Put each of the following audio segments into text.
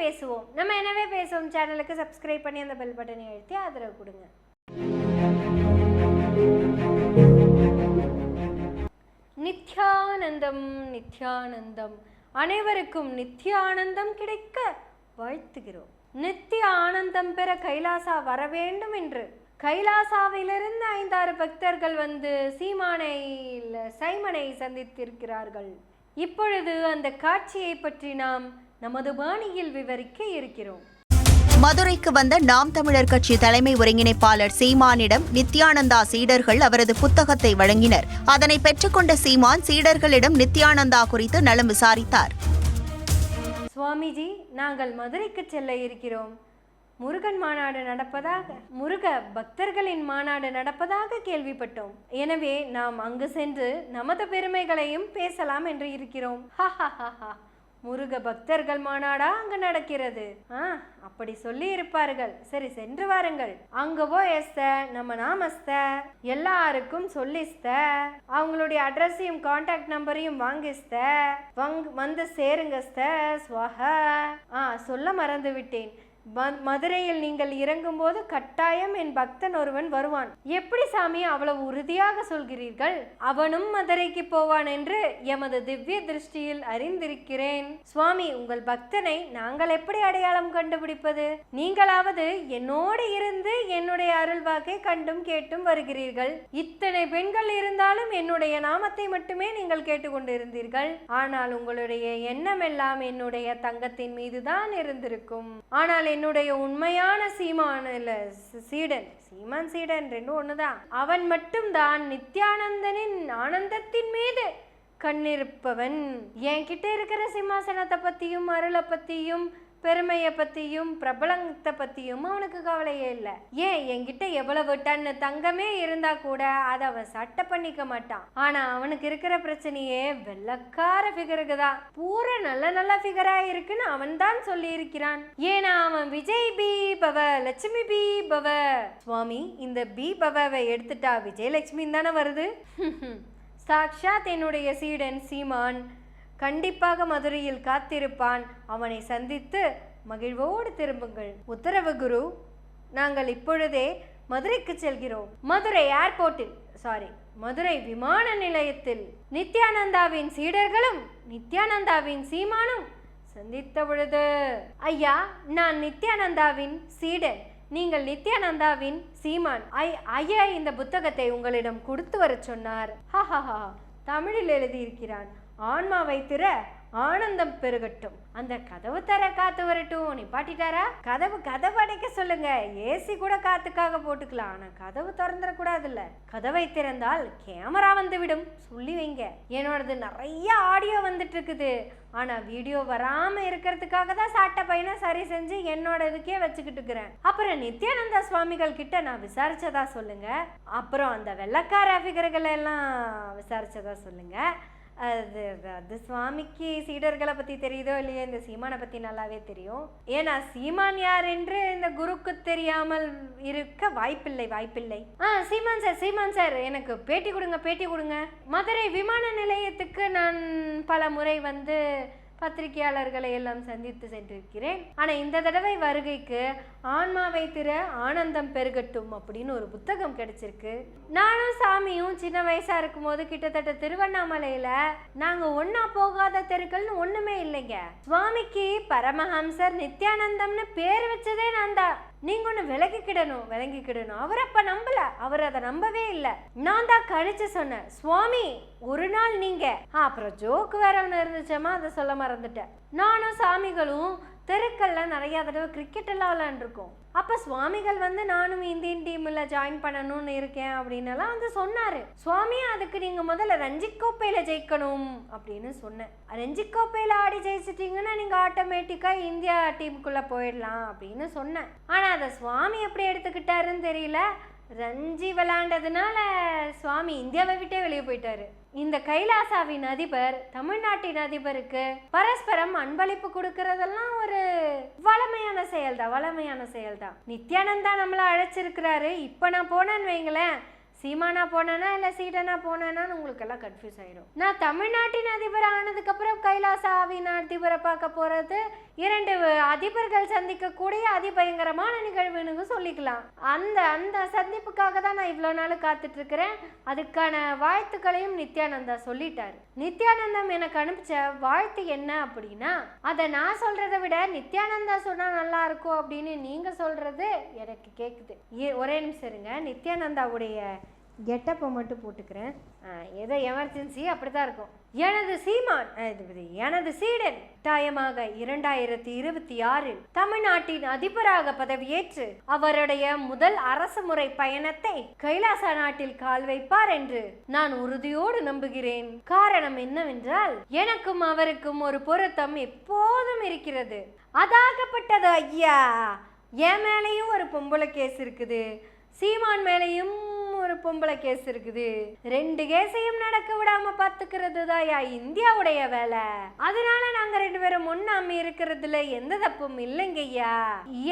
பேசுவோம். நம்ம எனவே பேசுவோம்? சேனலுக்கு சப்ஸ்கிரைப் பண்ணி அந்த பெல் பட்டனை அழுத்தி ஆதரவு கொடுங்க. நித்யானந்தம் நித்யானந்தம். அனைவருக்கும் நித்யானந்தம் கிடைக்க வாழ்த்துகிறோம். நித்திய ஆனந்தம் பெற கைலாசா வர வேண்டும் என்று. கைலாசாவிலிருந்து ஐந்தாறு பக்தர்கள் வந்து சீமானை சைமனை சந்தித்திருக்கிறார்கள். இப்பொழுது அந்த காட்சியை பற்றி நாம் நமது பாணியில் விவரிக்க இருக்கிறோம். மதுரைக்கு வந்த நாம் தமிழர் கட்சி தலைமை ஒருங்கிணைப்பாளர் சீமானிடம் நித்யானந்தா சீடர்கள் அவரது புத்தகத்தை வழங்கினர். அதனை பெற்றுக்கொண்ட சீமான் சீடர்களிடம் நித்யானந்தா குறித்து நலம் விசாரித்தார். சுவாமிஜி நாங்கள் மதுரைக்கு செல்ல இருக்கிறோம். முருகன் மாநாடு நடப்பதாக முருக பக்தர்களின் மாநாடு நடப்பதாக கேள்விப்பட்டோம். எனவே நாம் அங்கு சென்று நமது பெருமைகளையும் பேசலாம் என்று இருக்கிறோம். ஹஹஹஹா. முருக பக்தர்கள் மாநாடா அங்கு நடக்கிறது. ஆ அப்படி சொல்லி இருப்பார்கள். சரி சென்று வாருங்கள். அங்கவோ எஸ்த நம்ம நாமஸ்த எல்லாருக்கும் சொல்லிஸ்த அவங்களுடைய அட்ரஸையும் காண்டாக்ட் நம்பரையும் வாங்கிஸ்த வங் வந்து சேருங்கஸ்த ஸ்வஹ. ஆ சொல்ல மறந்து விட்டேன் மதுரையில் நீங்கள் இறங்கும்போது கட்டாயம் என் பக்தன் ஒருவன் வருவான். எப்படி சாமி அவ்வளவு உறுதியாக சொல்கிறீர்கள்? அவனும் மதுரைக்கு போவான் என்று எமது திவ்ய திருஷ்டியில் அறிந்திருக்கிறேன். சுவாமி உங்கள் பக்தனை நாங்கள் எப்படி அடையாளம் கண்டுபிடிப்பது? நீங்களாவது என்னோடு இருந்து என்னுடைய அருள்வாக்கை கண்டும் கேட்டும் வருகிறீர்கள். இத்தனை பெண்கள் இருந்தாலும் என்னுடைய நாமத்தை மட்டுமே நீங்கள் கேட்டுக்கொண்டிருந்தீர்கள். ஆனால் உங்களுடைய எண்ணம் எல்லாம் என்னுடைய தங்கத்தின் மீதுதான் இருந்திருக்கும். ஆனால் என்னுடைய உண்மையான சீமான் சீடன் சீமான் சீடன் ரெண்டும் ஒண்ணுதான். அவன் மட்டும்தான் நித்யானந்தனின் ஆனந்தத்தின் மீது கண்ணிருப்பவன். என்கிட்ட இருக்கிற சிம்மாசனத்தை பத்தியும் அருளை பத்தியும் பெருமையை பற்றியும் பிரபலத்தை பற்றியும் அவனுக்கு கவலையே இல்லை. ஏன் என்கிட்ட எவ்வளவு டன் தங்கமே இருந்தா கூட அதை அவன் சட்டை பண்ணிக்க மாட்டான். ஆனா அவனுக்கு இருக்கிற பிரச்சனையே வெள்ளக்கார ஃபிகருக்கு தான். பூரா நல்ல நல்ல ஃபிகரா இருக்குன்னு அவன் தான் சொல்லி இருக்கிறான் ஏன்னா அவன் விஜய் பி பவ லட்சுமி பி பவ. சுவாமி இந்த பி பவவை எடுத்துட்டா விஜயலட்சுமி தானே வருது? சாக்ஷாத் என்னுடைய சீடன் சீமான். கண்டிப்பாக மதுரையில் காத்திருப்பான். அவனை சந்தித்து மகிழ்வோடு திரும்புங்கள். உத்தரவு குரு. நாங்கள் இப்பொழுதே மதுரைக்கு செல்கிறோம். மதுரை ஏர்போர்ட்டில் சாரி மதுரை விமான நிலையத்தில் நித்யானந்தாவின் சீடர்களும் நித்யானந்தாவின் சீமானும் சந்தித்த பொழுது ஐயா நான் நித்யானந்தாவின் சீடன். நீங்கள் நித்யானந்தாவின் சீமான். ஐ ஐயா இந்த புத்தகத்தை உங்களிடம் கொடுத்து வரச் சொன்னார். ஹஹஹா தமிழில் எழுதியிருக்கிறான். ஆன்மாவை திற ஆனந்தம் பெருகட்டும். அந்த கதவு தர காத்து வரட்டும். நீ பாட்டிட்டாரா கதவு கதவு அடைக்க சொல்லுங்க. ஏசி கூட காத்துக்காக போட்டுக்கலாம். ஆனா கதவு திறந்துடக்கூடாதுல்ல. கதவை திறந்தால் கேமரா வந்துவிடும். சொல்லி வைங்க. என்னோடது நிறைய ஆடியோ வந்துட்டு இருக்குது ஆனா வீடியோ வராம இருக்கிறதுக்காக தான் சாட்டை பையனை சரி செஞ்சு என்னோட இதுக்கே வச்சுக்கிட்டு இருக்கிறேன். அப்புறம் நித்யானந்தா சுவாமிகள் கிட்ட நான் விசாரிச்சதா சொல்லுங்க. அப்புறம் அந்த வெள்ளக்கார ஃபிகர்கள் எல்லாம் விசாரிச்சதா சொல்லுங்க. அது அது சுவாமிக்கு சீடர்களை பற்றி தெரியுதோ இல்லையோ இந்த சீமானை பற்றி நல்லாவே தெரியும். ஏன்னா சீமான் யார் என்று இந்த குருக்கு தெரியாமல் இருக்க வாய்ப்பில்லை வாய்ப்பில்லை. ஆ சீமான் சார் சீமான் சார் எனக்கு பேட்டி கொடுங்க பேட்டி கொடுங்க. மதுரை விமான நிலையத்துக்கு நான் பல முறை வந்து பத்திரிகையாளர்களை எல்லாம் சந்தித்து சென்றிருக்கிறேன். ஆனா இந்த தடவை வருகைக்கு ஆன்மாவை திற ஆனந்தம் பெருகட்டும் அப்படின்னு ஒரு புத்தகம் கிடைச்சிருக்கு. நானும் சாமியும் சின்ன வயசா இருக்கும்போது கிட்டத்தட்ட திருவண்ணாமலையில நாங்க ஒன்றா போகாத தெருக்கள்னு ஒண்ணுமே இல்லைங்க. சுவாமிக்கு பரமஹம்சர் நித்யானந்தம்னு பேர் வச்சதே நான் தான் நீங்க ஒண்ணு விலகிக்கிடணும் விளங்கிக்கிடணும். அவர் அப்ப நம்பல. அவர் அதை நம்பவே இல்லை. நான் தான் கழிச்சு சொன்னேன். சுவாமி ஒரு நாள் நீங்க. அப்புறம் ஜோக்கு வேற ஒன்று இருந்துச்சம்மா அதை சொல்ல மறந்துட்டேன். நானும் சாமிகளும் தெருக்கள்ல நிறைய தடவை கிரிக்கெட் எல்லாம் அப்போ அப்ப சுவாமிகள் வந்து நானும் இந்தியன் டீம்ல ஜாயின் பண்ணணும்னு இருக்கேன் அப்படின்னு வந்து சொன்னாரு. சுவாமி அதுக்கு நீங்க முதல்ல ரஞ்சி கோப்பையில ஜெயிக்கணும் அப்படின்னு சொன்னேன். ரஞ்சி கோப்பையில ஆடி ஜெயிச்சிட்டீங்கன்னா நீங்க ஆட்டோமேட்டிக்கா இந்தியா டீமுக்குள்ள போயிடலாம் அப்படின்னு சொன்னேன். ஆனா அதை சுவாமி எப்படி எடுத்துக்கிட்டாருன்னு தெரியல. ரஞ்சி விளாண்டதுனால சுவாமி இந்தியாவை விட்டே வெளியே போயிட்டாரு. இந்த கைலாசாவின் அதிபர் தமிழ்நாட்டின் அதிபருக்கு பரஸ்பரம் அன்பளிப்பு கொடுக்கறதெல்லாம் ஒரு வளமையான செயல்தான் வளமையான செயல்தான். நித்யானந்தா நம்மள அழைச்சிருக்கிறாரு. இப்ப நான் போனேன்னு வைங்களேன் சீமானா போனேனா இல்லை சீடனா போனேனான்னு உங்களுக்கு எல்லாம் கன்ஃபியூஸ் ஆயிடும் நான் தமிழ்நாட்டின் அதிபர் ஆனதுக்கப்புறம் கைலாசாவின் அதிபரை பார்க்க போறது இரண்டு அதிபர்கள் சந்திக்கக்கூடிய அதிபயங்கரமான நிகழ்வுன்னு சொல்லிக்கலாம். அந்த அந்த சந்திப்புக்காக தான் நான் இவ்வளோ நாள் காத்துட்டு இருக்கிறேன் அதுக்கான வாழ்த்துக்களையும் நித்யானந்தா சொல்லிட்டாரு. நித்யானந்தம் எனக்கு அனுப்பிச்ச வாழ்த்து என்ன அப்படின்னா அதை நான் சொல்றதை விட நித்யானந்தா சொன்னா நல்லா இருக்கும் அப்படின்னு நீங்க சொல்றது எனக்கு கேக்குது. ஏ- ஒரே நிமிஷம் இருங்க. நித்யானந்தாவுடைய கெட்டப்பை மட்டும் போட்டுக்கிறேன். ஏதோ எமர்ஜென்சி அப்படித்தான் இருக்கும். எனது சீமான் எனது சீடன் கட்டாயமாக இரண்டாயிரத்தி இருபத்தி ஆறில் தமிழ்நாட்டின் அதிபராக பதவியேற்று அவருடைய முதல் அரசு முறை பயணத்தை கைலாச நாட்டில் கால் வைப்பார் என்று நான் உறுதியோடு நம்புகிறேன். காரணம் என்னவென்றால் எனக்கும் அவருக்கும் ஒரு பொருத்தம் எப்போதும் இருக்கிறது. அதாகப்பட்டது ஐயா. என் மேலேயும் ஒரு பொம்பளை கேஸ் இருக்குது. சீமான் மேலேயும் ஒரு பொம்பளை கேஸ் இருக்குது. ரெண்டு கேஸையும் நடக்க விடாம பாத்துக்கிறது தாயா இந்தியாவுடைய வேலை. அதனால நாங்க ரெண்டு பேரும் ஒண்ணாம இருக்கிறதுல எந்த தப்பும் இல்லைங்கய்யா.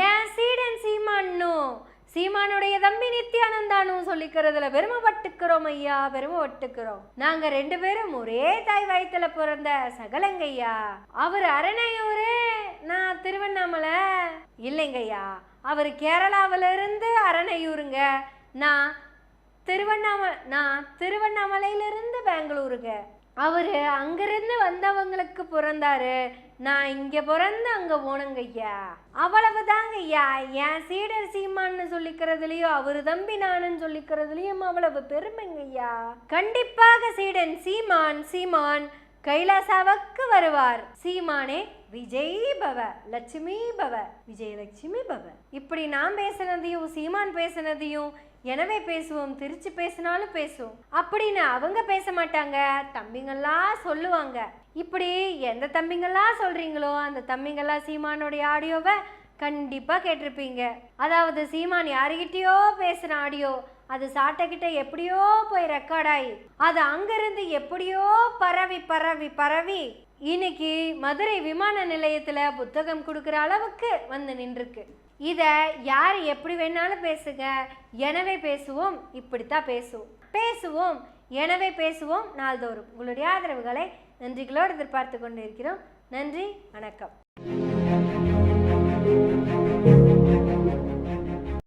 ஏன் சீடன் சீமான்னும் சீமானுடைய தம்பி நித்யானந்தானும் சொல்லிக்கிறதுல பெருமைப்பட்டுக்கிறோம் ஐயா பெருமைப்பட்டுக்கிறோம். நாங்க ரெண்டு பேரும் ஒரே தாய் வயத்துல பிறந்த சகலங்கய்யா. அவர் அரணையூரு நான் திருவண்ணாமலை. இல்லைங்கய்யா அவர் கேரளாவில இருந்து அரணையூருங்க. நான் திருவண்ணாமலை நான் திருவண்ணாமலையிலிருந்து பெங்களூருங்க. அவர் அங்கிருந்து வந்தவங்களுக்கு பிறந்தாரு. நான் இங்கே பிறந்து அங்கே போனங்க ஐயா அவ்வளவுதாங்க ஐயா என் சீடர் சீமான்னு சொல்லிக்கிறதுலையும் அவர் தம்பி நானுன்னு சொல்லிக்கிறதுலையும் அவ்வளவு பெருமைங்க ஐயா கண்டிப்பாக சீடன் சீமான் சீமான் கைலாசாவுக்கு வருவார். சீமானே விஜய் பவ லட்சுமி பவ விஜயலட்சுமி பவ. இப்படி நான் பேசுனதையும் சீமான் பேசுனதையும் எனவே பேசுவோம் திருச்சி பேசினாலும் பேசுவோம். அப்படின்னு அவங்க பேச மாட்டாங்க தம்பிங்கெல்லாம் சொல்லுவாங்க. இப்படி எந்த தம்பிங்கெல்லாம் சொல்றீங்களோ அந்த தம்பிங்கெல்லாம் சீமானுடைய ஆடியோவை கண்டிப்பாக கேட்டிருப்பீங்க. அதாவது சீமான் யாருகிட்டயோ பேசுகிற ஆடியோ அது சாட்டைக்கிட்ட எப்படியோ போய் ரெக்கார்ட் ஆகி அது அங்கிருந்து எப்படியோ பரவி பரவி பரவி இன்னைக்கு மதுரை விமான நிலையத்தில் புத்தகம் கொடுக்குற அளவுக்கு வந்து நின்றுருக்கு. இதை யார் எப்படி வேணாலும் பேசுங்க எனவே பேசுவோம் இப்படித்தான் பேசுவோம். பேசுவோம் எனவே பேசுவோம் நாள்தோறும். உங்களுடைய ஆதரவுகளை நன்றிகளோடு எதிர்பார்த்து கொண்டிருக்கிறோம். நன்றி வணக்கம்.